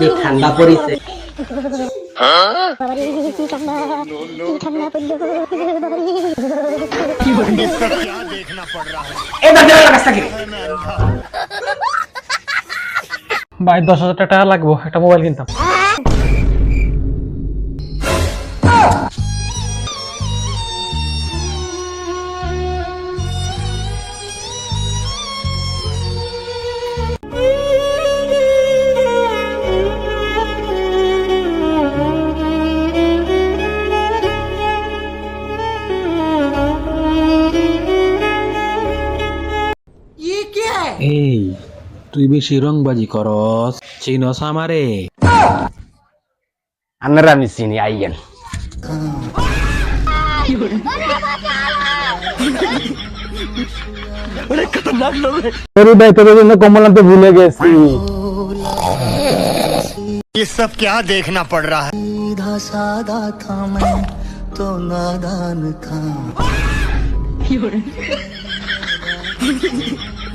যে ঠান্ডা পড়িছে এ দাদা কাছ থেকে ভাই দশ হাজার টাকা লাগবো একটা মোবাইল কিনতাম এই তুই বেশি রংবাজি করস চিনস আমারে আপনারা আমি চিনি আইয়েন তোর দায়িত্ব জন্য কমল আনতে ভুলে গেছি ये सब क्या देखना पड़ रहा है सीधा सादा था मैं तो नादान था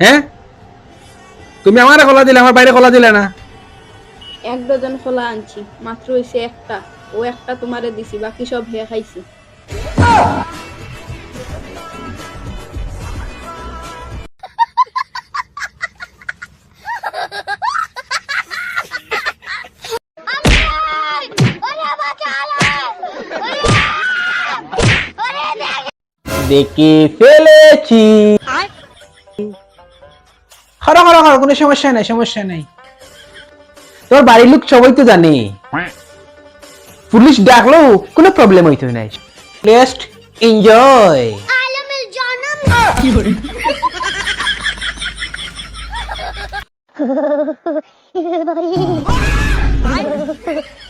হ্যাঁ? তুমি আমারে খোলা দিলে আমার বাইরে খোলা দিলে না? এক ডজন ফলা আনছি মাত্র হইছে একটা। ও একটা তোমারে দিছি বাকি সব হে খাইছি। দেখে ফেলেছি। হরো হরো হরো কোনো সমস্যা নাই সমস্যা নাই। তোর বাড়ির লোক সবাই তো জানে। পুলিশ ডাকলো কোনো প্রবলেম হইতো নাই। জাস্ট এনজয়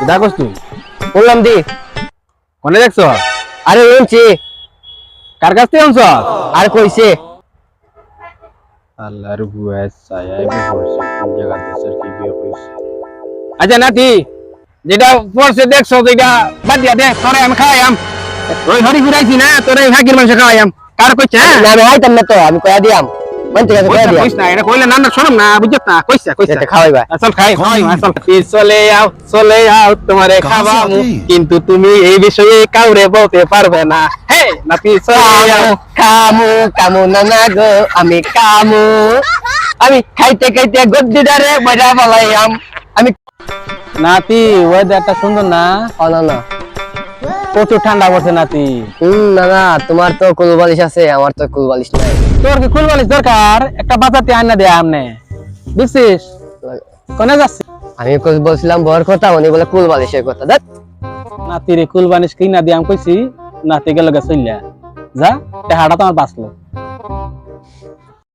কিদা কস তুই? বললাম দি। কোনে দেখছ? আরে শুনছি। কার কাছ থেকে আনছ? আর কইছে। আল্লাহর বুয়া ছায়ায় বসে কোন জায়গা দেশের কি বিয়ে কইছে আচ্ছা নাতি যেটা পড়ছে দেখছ যেটা বাদ দিয়া দে তোরে আমি খাওয়াইয়াম। ওই হরি ঘুরাইছি না তোরে ভাগির মানুষ খাওয়াইয়াম। কার কইছে হ্যাঁ? না, আমি আইতাম না তো আমি কয়া দিয়াম। মানতে গেছে কয়া কইছে কইছ না এটা কইলে না না শোনাম না বুঝছ না কইছে কইছে এটা খাওয়াইবা আসল খাই খাই ফির চলে যাও চলে যাও তোমারে খাওয়াবো কিন্তু তুমি এই বিষয়ে কাউরে বলতে পারবে না। হে নাতি চলে যাও কামু কামু নানা গো আমি কামু আমি খাইতে খাইতে গদ্দি গদ্দিটারে বজা পালাইয়াম আমি নাতি ওয়েদারটা সুন্দর না? ও না না প্রচুর ঠান্ডা পড়ছে নাতি। হুম না না তোমার তো কুল বালিশ আছে আমার তো কুল বালিশ নাই। তোর কি কুলবালিশ দরকার? একটা বাজাতে আনা দেয়া আমনে। বুঝছিস? কোনে যাচ্ছিস? আমি বলছিলাম বর কথা উনি বলে কুল বালিশের কথা। দেখ। নাতি রে কুলবানিশ কিনা দিয়ে আমি কইছি নাতি গেল গেছে যা টেহাটা তোমার বাঁচলো।